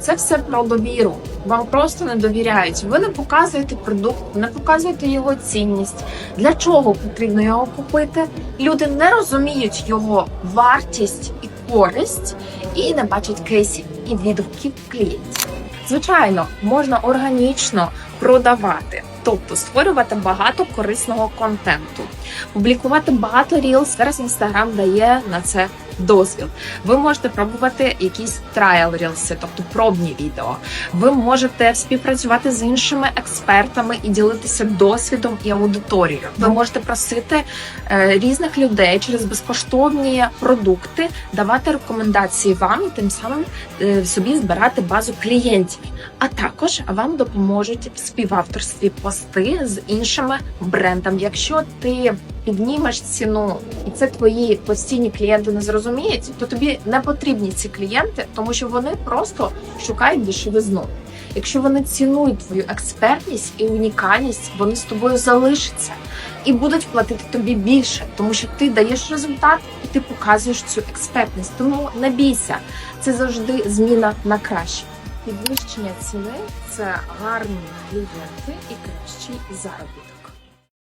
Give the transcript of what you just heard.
це все про довіру. Вам просто не довіряють. Ви не показуєте продукт, не показуєте його цінність. Для чого потрібно його купити? Люди не розуміють його вартість і користь, і не бачать кейсів і відгуків клієнтів. Звичайно, можна органічно продавати, тобто створювати багато корисного контенту, публікувати багато рілс. Зараз інстаграм дає на це дозвіл. Ви можете пробувати якісь трайл рілси, тобто пробні відео. Ви можете співпрацювати з іншими експертами і ділитися досвідом і аудиторією. Ви можете просити е, різних людей через безкоштовні продукти давати рекомендації вам і тим самим е, собі збирати базу клієнтів. А також вам допоможуть співавторстві пости з іншими брендами. Якщо ти піднімеш ціну, і це твої постійні клієнти не зрозуміють, то тобі не потрібні ці клієнти, тому що вони просто шукають дешевизну. Якщо вони цінують твою експертність і унікальність, вони з тобою залишаться і будуть платити тобі більше, тому що ти даєш результат і ти показуєш цю експертність. Тому не бійся, це завжди зміна на краще. Підвищення ціни це гарні клієнти і кращий заробіток.